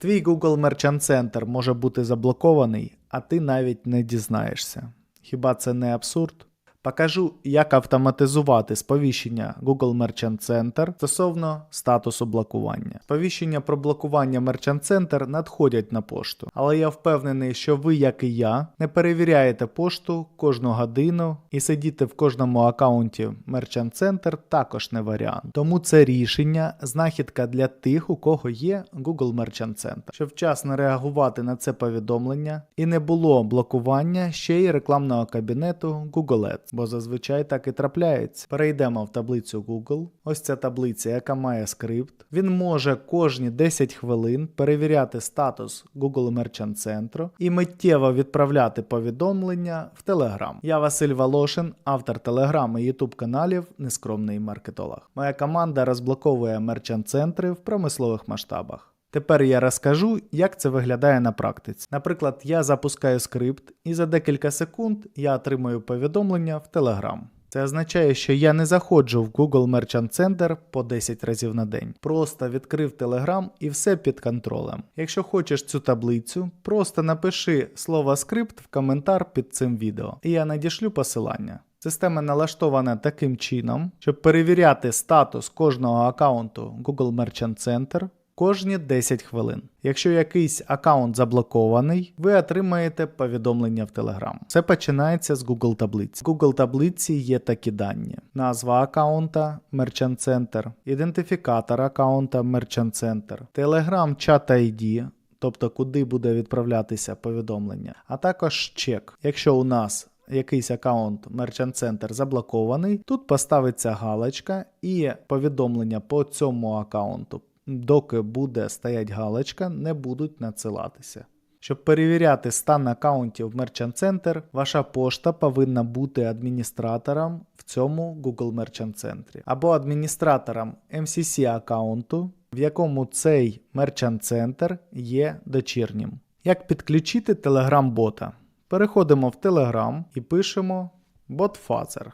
Твій Google Merchant Center може бути заблокований, а ти навіть не дізнаєшся. Хіба це не абсурд? Покажу, як автоматизувати сповіщення Google Merchant Center стосовно статусу блокування. Сповіщення про блокування Merchant Center надходять на пошту, але я впевнений, що ви, як і я, не перевіряєте пошту кожну годину і сидіти в кожному аккаунті Merchant Center також не варіант. Тому це рішення знахідка для тих, у кого є Google Merchant Center, щоб вчасно реагувати на це повідомлення і не було блокування ще й рекламного кабінету Google Ads, бо зазвичай так і трапляється. Перейдемо в таблицю Google. Ось ця таблиця, яка має скрипт. Він може кожні 10 хвилин перевіряти статус Google Merchant Center і миттєво відправляти повідомлення в Telegram. Я Василь Волошин, автор Telegram і YouTube каналів Нескромний маркетолог. Моя команда розблоковує мерчант центри в промислових масштабах. Тепер я розкажу, як це виглядає на практиці. Наприклад, я запускаю скрипт, і за декілька секунд я отримую повідомлення в Telegram. Це означає, що я не заходжу в Google Merchant Center по 10 разів на день. Просто відкрив Telegram і все під контролем. Якщо хочеш цю таблицю, просто напиши слово скрипт в коментар під цим відео, і я надішлю посилання. Система налаштована таким чином, щоб перевіряти статус кожного аккаунту Google Merchant Center кожні 10 хвилин. Якщо якийсь аккаунт заблокований, ви отримаєте повідомлення в Telegram. Це починається з Google таблиці. В Google таблиці є такі дані: назва аккаунта Merchant Center, ідентифікатор аккаунта Merchant Center, Telegram Chat ID, тобто куди буде відправлятися повідомлення, а також чек. Якщо у нас якийсь аккаунт Merchant Center заблокований, тут поставиться галочка і повідомлення по цьому аккаунту доки буде стоять галочка, не будуть надсилатися. Щоб перевіряти стан аккаунтів Merchant Center, ваша пошта повинна бути адміністратором в цьому Google Merchant Center або адміністратором MCC аккаунту, в якому цей Merchant Center є дочірнім. Як підключити Telegram бота? Переходимо в Telegram і пишемо BotFazer.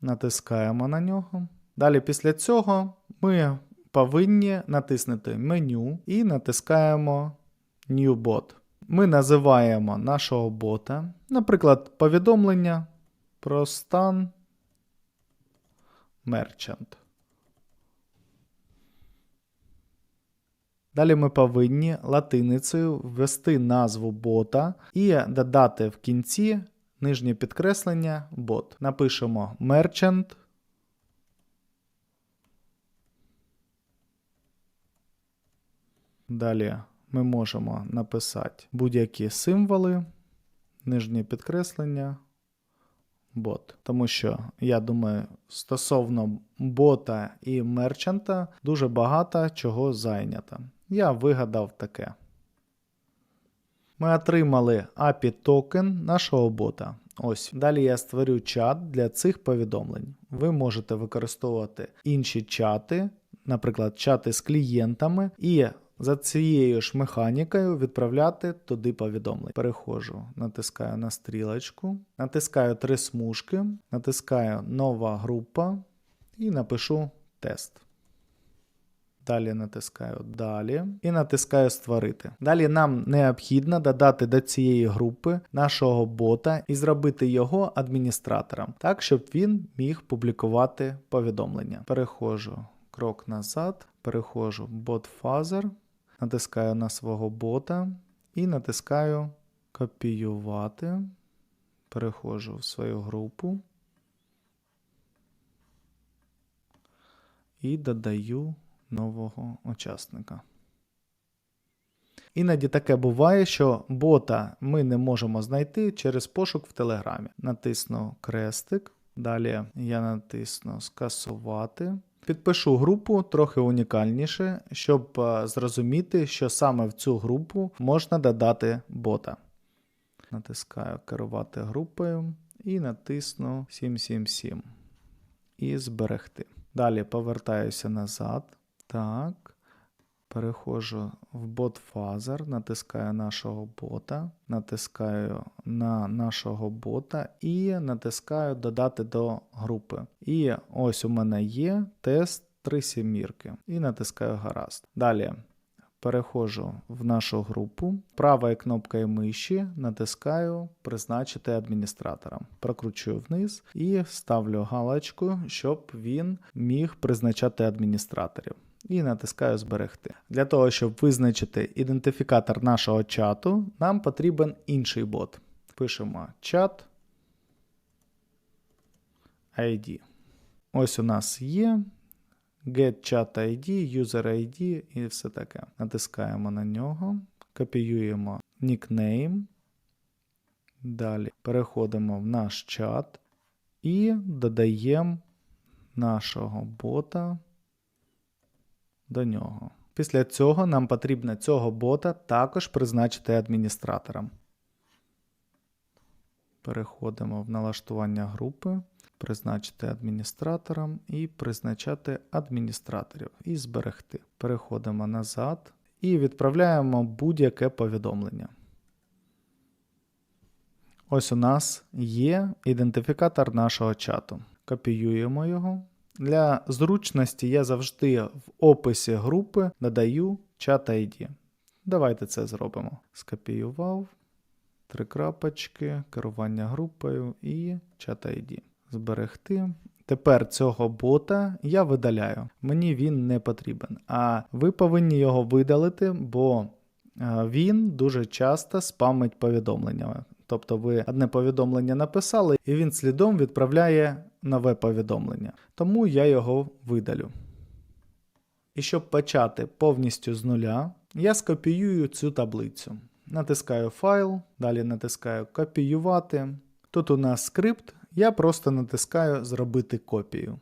Натискаємо на нього. Далі після цього ми повинні натиснути меню і натискаємо New Bot. Ми називаємо нашого бота, наприклад, повідомлення про стан Merchant. Далі ми повинні латиницею ввести назву бота і додати в кінці нижнє підкреслення бот. Напишемо merchant. Далі ми можемо написати будь-які символи, нижнє підкреслення, бот. Тому що, я думаю, стосовно бота і мерчанта дуже багато чого зайнято. Я вигадав таке ми отримали API токен нашого бота. Ось, далі я створю чат для цих повідомлень. Ви можете використовувати інші чати, наприклад, чати з клієнтами, і за цією ж механікою відправляти туди повідомлення. Переходжу, натискаю на стрілочку, натискаю три смужки, натискаю нова група і напишу тест. Далі натискаю Далі і натискаю Створити. Далі нам необхідно додати до цієї групи нашого бота і зробити його адміністратором, так, щоб він міг публікувати повідомлення. Переходжу крок назад, переходжу в бот-фазер, натискаю на свого бота і натискаю Копіювати. Переходжу в свою групу. І додаю нового учасника. Іноді таке буває, що бота ми не можемо знайти через пошук в Телеграмі. Натисну крестик, далі я натисну скасувати. Підпишу групу трохи унікальніше, щоб е, зрозуміти, що саме в цю групу можна додати бота. Натискаю керувати групою і натисну 777 і зберегти. Далі повертаюся назад. Так. Переходжу в бот-фазер, натискаю нашого бота, натискаю на нашого бота і натискаю додати до групи. І ось у мене є тест три сімірки і натискаю гаразд. Далі переходжу в нашу групу, правою кнопкою миші натискаю Призначити адміністратором. Прокручую вниз і ставлю галочку, щоб він міг призначати адміністраторів. І натискаю Зберегти. Для того, щоб визначити ідентифікатор нашого чату, нам потрібен інший бот. Пишемо чат ID. Ось у нас є get chat ID, user ID і все таке. Натискаємо на нього, копіюємо нікнейм. Далі переходимо в наш чат і додаємо нашого бота до нього. Після цього нам потрібно цього бота також призначити адміністратором. Переходимо в налаштування групи, призначити адміністратором і призначати адміністраторів і зберегти. Переходимо назад і відправляємо будь-яке повідомлення. Ось у нас є ідентифікатор нашого чату. Копіюємо його. Для зручності я завжди в описі групи додаю чат ID. Давайте це зробимо. Скопіював. Три крапочки, керування групою і чат ID. Зберегти. Тепер цього бота я видаляю. Мені він не потрібен. А ви повинні його видалити, бо е, він дуже часто спамить повідомленнями. Тобто ви одне повідомлення написали, і він слідом відправляє нове повідомлення. Тому я його видалю. І щоб почати повністю з нуля, я скопіюю цю таблицю. Натискаю файл, далі натискаю копіювати. Тут у нас скрипт, я просто натискаю Зробити копію.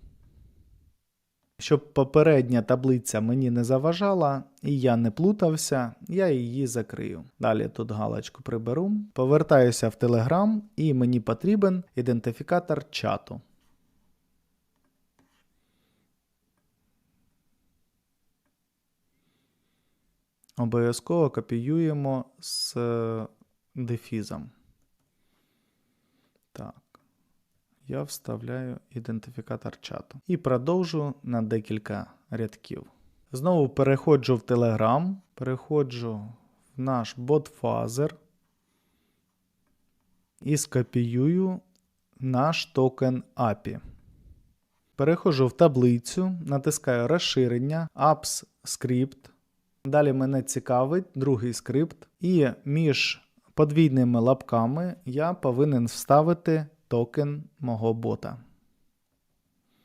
Щоб попередня таблиця мені не заважала і я не плутався, я її закрию. Далі тут галочку приберу, повертаюся в Telegram і мені потрібен ідентифікатор чату. Обов'язково копіюємо з е, дефізом. Так. Я вставляю ідентифікатор чату. І продовжу на декілька рядків. Знову переходжу в Telegram, переходжу в наш бот-фазер і скопіюю наш токен API. Переходжу в таблицю, натискаю розширення, apps script. Далі мене цікавить другий скрипт, і між подвійними лапками я повинен вставити токен мого бота.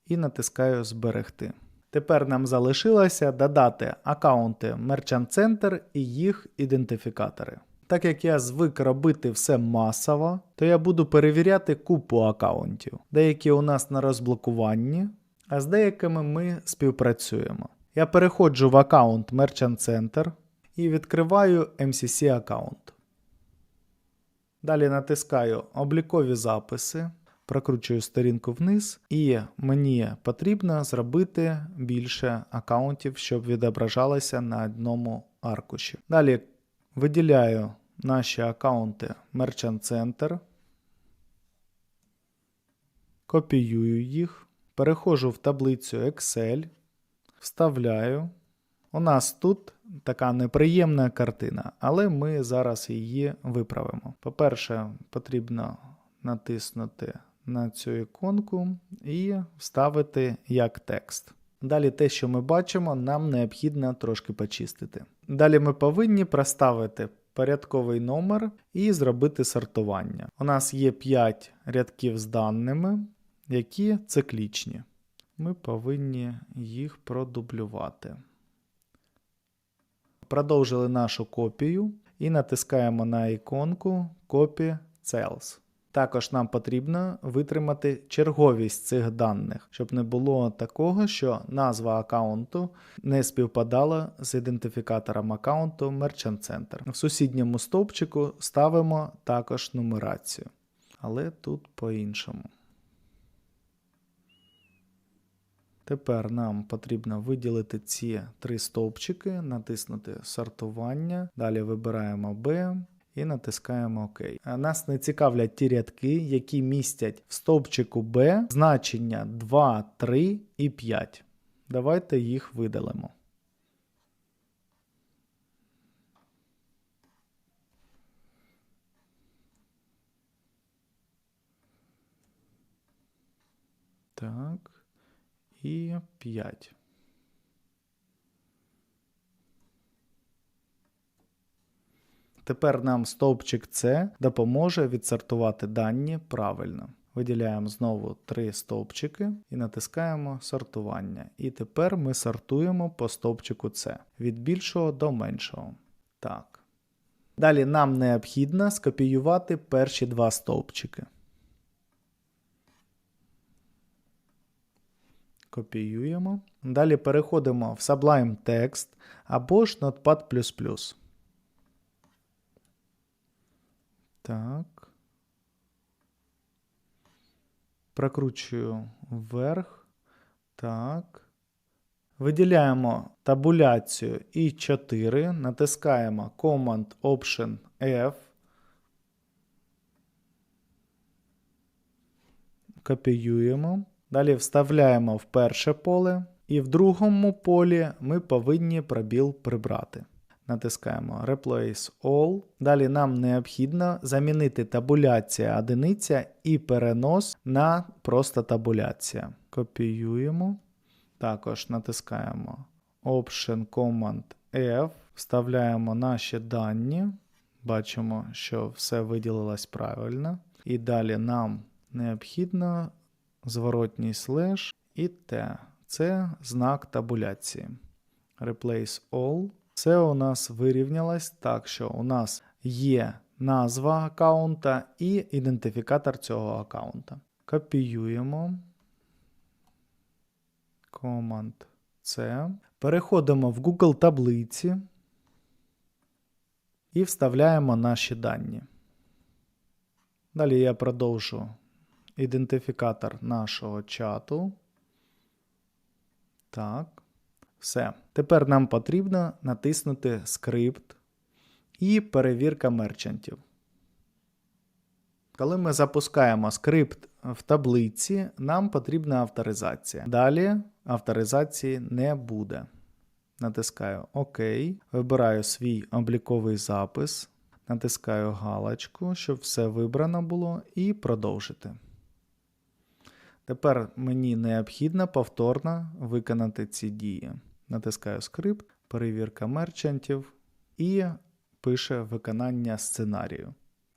І натискаю Зберегти. Тепер нам залишилося додати аккаунти Merchant Center і їх ідентифікатори. Так як я звик робити все масово, то я буду перевіряти купу аккаунтів. Деякі у нас на розблокуванні, а з деякими ми співпрацюємо. Я переходжу в аккаунт Merchant Center і відкриваю MCC аккаунт. Далі натискаю облікові записи, прокручую сторінку вниз, і мені потрібно зробити більше аккаунтів, щоб відображалося на одному аркуші. Далі виділяю наші аккаунти Merchant Center, копіюю їх, переходжу в таблицю Excel, вставляю. У нас тут така неприємна картина, але ми зараз її виправимо. По-перше, потрібно натиснути на цю іконку і вставити як текст. Далі те, що ми бачимо, нам необхідно трошки почистити. Далі ми повинні проставити порядковий номер і зробити сортування. У нас є 5 рядків з даними, які циклічні. Ми повинні їх продублювати. Продовжили нашу копію і натискаємо на іконку Copy Cells. Також нам потрібно витримати черговість цих даних, щоб не було такого, що назва аккаунту не співпадала з ідентифікатором аккаунту Merchant Center. В сусідньому стовпчику ставимо також нумерацію, але тут по-іншому. Тепер нам потрібно виділити ці три стовпчики, натиснути сортування. Далі вибираємо B і натискаємо ОК. Нас не цікавлять ті рядки, які містять в стовпчику B значення 2, 3 і 5. Давайте їх видалимо. Так. І 5. Тепер нам стовпчик С допоможе відсортувати дані правильно. Виділяємо знову три стовпчики і натискаємо сортування. І тепер ми сортуємо по стовпчику С від більшого до меншого. Так. Далі нам необхідно скопіювати перші два стовпчики. Копіюємо. Далі переходимо в Sublime Text або ж Notepad++. Так. Прокручую вверх. Так. Виділяємо табуляцію і 4, натискаємо Command Option F. Копіюємо. Далі вставляємо в перше поле, і в другому полі ми повинні пробіл прибрати. Натискаємо Replace All. Далі нам необхідно замінити табуляція одиниця і перенос на просто табуляція. Копіюємо. Також натискаємо Option Command F. Вставляємо наші дані. Бачимо, що все виділилось правильно. І далі нам необхідно зворотній слеш і T. Це знак табуляції. Replace All. Все у нас вирівнялось так, що у нас є назва аккаунта і ідентифікатор цього аккаунта. Копіюємо. Command C. Переходимо в Google таблиці і вставляємо наші дані. Далі я продовжу ідентифікатор нашого чату. Так. Все. Тепер нам потрібно натиснути скрипт і перевірка мерчантів. Коли ми запускаємо скрипт в таблиці, нам потрібна авторизація. Далі авторизації не буде. Натискаю ОК, вибираю свій обліковий запис, натискаю галочку, щоб все вибрано було, і продовжити. Тепер мені необхідно повторно виконати ці дії. Натискаю скрипт, перевірка мерчантів і пише виконання сценарію.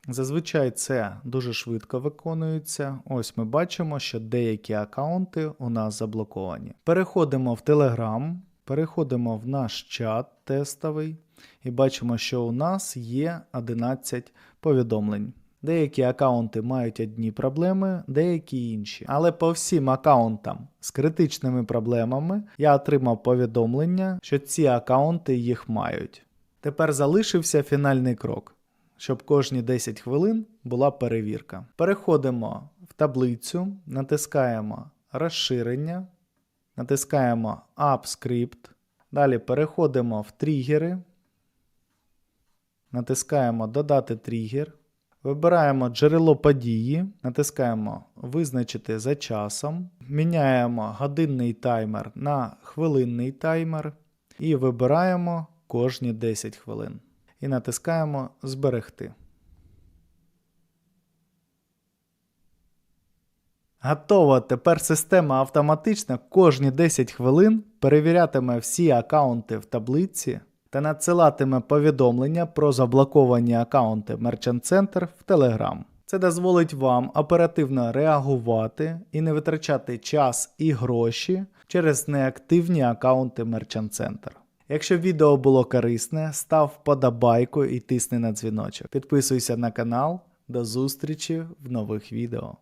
Зазвичай це дуже швидко виконується. Ось ми бачимо, що деякі аккаунти у нас заблоковані. Переходимо в Telegram, переходимо в наш чат тестовий і бачимо, що у нас є 11 повідомлень. Деякі аккаунти мають одні проблеми, деякі інші. Але по всім аккаунтам з критичними проблемами я отримав повідомлення, що ці аккаунти їх мають. Тепер залишився фінальний крок, щоб кожні 10 хвилин була перевірка. Переходимо в таблицю, натискаємо розширення, натискаємо AppScript, далі переходимо в тригери, натискаємо Додати тригер. Вибираємо джерело події, натискаємо Визначити за часом, міняємо годинний таймер на хвилинний таймер і вибираємо кожні 10 хвилин. І натискаємо Зберегти. Готово. Тепер система автоматично кожні 10 хвилин перевірятиме всі аккаунти в таблиці та надсилатиме повідомлення про заблоковані аккаунти Merchant Center в Telegram. Це дозволить вам оперативно реагувати і не витрачати час і гроші через неактивні аккаунти Merchant Center. Якщо відео було корисне, став вподобайку і тисни на дзвіночок. Підписуйся на канал. До зустрічі в нових відео.